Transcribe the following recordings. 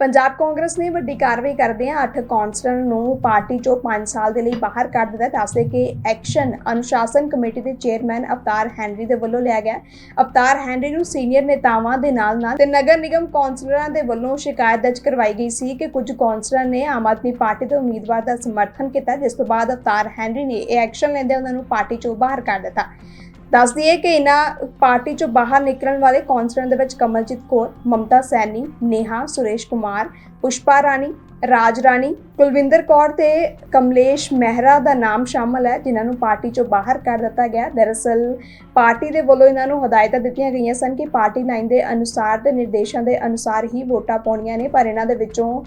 ਪੰਜਾਬ ਕਾਂਗਰਸ ਨੇ ਵੱਡੀ ਕਾਰਵਾਈ ਕਰਦਿਆਂ 8 ਕੌਂਸਲਰ ਨੂੰ ਪਾਰਟੀ ਚੋਂ 5 ਸਾਲ ਦੇ ਲਈ ਬਾਹਰ ਕੱਢ ਦਿੱਤਾ। ਦੱਸਦੇ ਕਿ ਐਕਸ਼ਨ ਅਨੁਸ਼ਾਸਨ ਕਮੇਟੀ ਦੇ ਚੇਅਰਮੈਨ ਅਵਤਾਰ ਹੈਨਰੀ ਦੇ ਵੱਲੋਂ ਲਿਆ ਗਿਆ। ਅਵਤਾਰ ਹੈਨਰੀ ਨੂੰ ਸੀਨੀਅਰ ਨੇਤਾਵਾਂ ਦੇ ਨਾਲ ਨਾਲ ਤੇ ਨਗਰ ਨਿਗਮ ਕੌਂਸਲਰਾਂ ਦੇ ਵੱਲੋਂ ਸ਼ਿਕਾਇਤ ਦਰਜ ਕਰਵਾਈ ਗਈ ਸੀ ਕਿ ਕੁਝ ਕੌਂਸਲਰਾਂ ਨੇ ਆਮ ਆਦਮੀ ਪਾਰਟੀ ਦੇ ਉਮੀਦਵਾਰ ਦਾ ਸਮਰਥਨ ਕੀਤਾ, ਜਿਸ ਤੋਂ ਬਾਅਦ ਅਵਤਾਰ ਹੈਨਰੀ ਨੇ ਇਹ ਐਕਸ਼ਨ ਲੈਂਦੇ ਉਹਨਾਂ ਨੂੰ ਪਾਰਟੀ ਚੋਂ ਬਾਹਰ ਕੱਢ ਦਿੱਤਾ। ਦੱਸ ਦਈਏ ਕਿ ਇਹਨਾਂ ਪਾਰਟੀ ਚੋਂ ਬਾਹਰ ਨਿਕਲਣ ਵਾਲੇ ਕੌਂਸਲਰਾਂ ਦੇ ਵਿੱਚ ਕਮਲਜੀਤ ਕੌਰ, ਮਮਤਾ ਸੈਣੀ, ਨੇਹਾ, ਸੁਰੇਸ਼ ਕੁਮਾਰ, ਪੁਸ਼ਪਾ ਰਾਣੀ, ਰਾਜ ਰਾਣੀ ਕੁਲਵਿੰਦਰ ਕੌਰ ਤੇ ਕਮਲੇਸ਼ ਮਹਿਰਾ ਦਾ ਨਾਮ ਸ਼ਾਮਲ ਹੈ, ਜਿਨ੍ਹਾਂ ਨੂੰ ਪਾਰਟੀ ਚੋਂ ਬਾਹਰ ਕਰ ਦਿੱਤਾ ਗਿਆ ਦਰਅਸਲ, ਪਾਰਟੀ ਦੇ ਵੱਲੋਂ ਇਹਨਾਂ ਨੂੰ ਹਦਾਇਤਾਂ ਦਿੱਤੀਆਂ ਗਈਆਂ ਸਨ ਕਿ ਪਾਰਟੀ ਲਾਈਨ ਦੇ ਅਨੁਸਾਰ ਤੇ ਨਿਰਦੇਸ਼ਾਂ ਦੇ ਅਨੁਸਾਰ ਹੀ ਵੋਟਾਂ ਪਾਉਣੀਆਂ ਨੇ, ਪਰ ਇਹਨਾਂ ਦੇ ਵਿੱਚੋਂ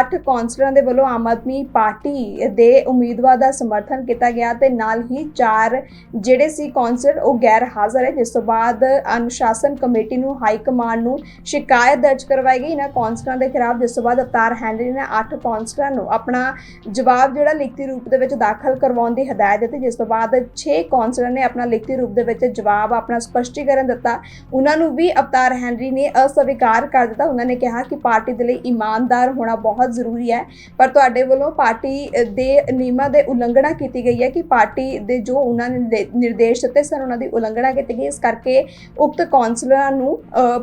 8 ਕੌਂਸਲਰਾਂ ਦੇ ਵੱਲੋਂ ਆਮ ਆਦਮੀ ਪਾਰਟੀ ਦੇ ਉਮੀਦਵਾਰ ਦਾ ਸਮਰਥਨ ਕੀਤਾ ਗਿਆ ਤੇ ਨਾਲ ਹੀ 4 ਜਿਹੜੇ ਸੀ ਕੌਂਸਲਰ, ਉਹ ਗੈਰ ਹਾਜ਼ਰ ਹੈ। ਜਿਸ ਤੋਂ ਬਾਅਦ ਅਨੁਸ਼ਾਸਨ ਕਮੇਟੀ ਨੂੰ, ਹਾਈ ਕਮਾਂਡ ਨੂੰ ਸ਼ਿਕਾਇਤ ਦਰਜ ਕਰਵਾਈ ਗਈ। ਇਹਨਾਂ ਕੌਂਸਲਰਾਂ ਦੇ ਖਿਲਾਫ ਜਿਸ ਤੋਂ ਬਾਅਦ ਅਵਤਾਰ ਹੈਨਰੀ ਨੇ 8 ਕੌਂਸਲਰਾਂ ਨੂੰ ਆਪਣਾ ਜਵਾਬ ਜਿਹੜਾ ਲਿਖਤੀ ਰੂਪ ਦੇ ਵਿੱਚ ਦਾਖਲ ਕਰਵਾਉਣ ਦੀ ਹਦਾਇਤ ਦਿੱਤੀ, ਜਿਸ ਤੋਂ ਬਾਅਦ 6 ਕੌਂਸਲਰਾਂ ਨੇ ਆਪਣਾ ਲਿਖਤੀ ਰੂਪ ਦੇ ਵਿੱਚ ਜਵਾਬ, ਆਪਣਾ ਸਪਸ਼ਟੀਕਰਨ ਦਿੱਤਾ। ਉਹਨਾਂ ਨੂੰ ਵੀ ਅਵਤਾਰ ਹੈਨਰੀ ਨੇ ਅਸਵੀਕਾਰ ਕਰ ਦਿੱਤਾ। ਉਹਨਾਂ ਨੇ ਕਿਹਾ ਕਿ ਪਾਰਟੀ ਦੇ ਲਈ ਇਮਾਨਦਾਰ ਹੋਣਾ ਬਹੁਤ ਜ਼ਰੂਰੀ ਹੈ, ਪਰ ਤੁਹਾਡੇ ਵੱਲੋਂ ਪਾਰਟੀ ਦੇ ਨਿਯਮਾਂ ਦੇ ਉਲੰਘਣਾ ਕੀਤੀ ਗਈ ਹੈ ਕਿ ਪਾਰਟੀ ਦੇ ਜੋ ਉਹਨਾਂ ਨੇ ਨਿਰਦੇਸ਼ ਦਿੱਤੇ ਸਨ, ਉਹਨਾਂ ਦੀ ਉਲੰਘਣਾ ਕੀਤੀ ਗਈ। ਇਸ ਕਰਕੇ ਉਕਤ ਕੌਂਸਲਰਾਂ ਨੂੰ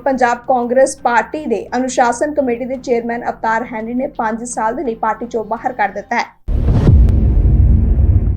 ਪੰਜਾਬ ਕਾਂਗਰਸ ਪਾਰਟੀ ਦੇ ਅਨੁਸ਼ਾਸਨ ਕਮੇਟੀ ਦੇ ਚੇਅਰਮੈਨ ਅਵਤਾਰ ਹੈਨਰੀ ਨੇ 5 ਸਾਲ ਦੇ ਲਈ ਪਾਰਟੀ ਚੋਂ ਬਾਹਰ ਕਰ ਦਿੱਤਾ ਹੈ।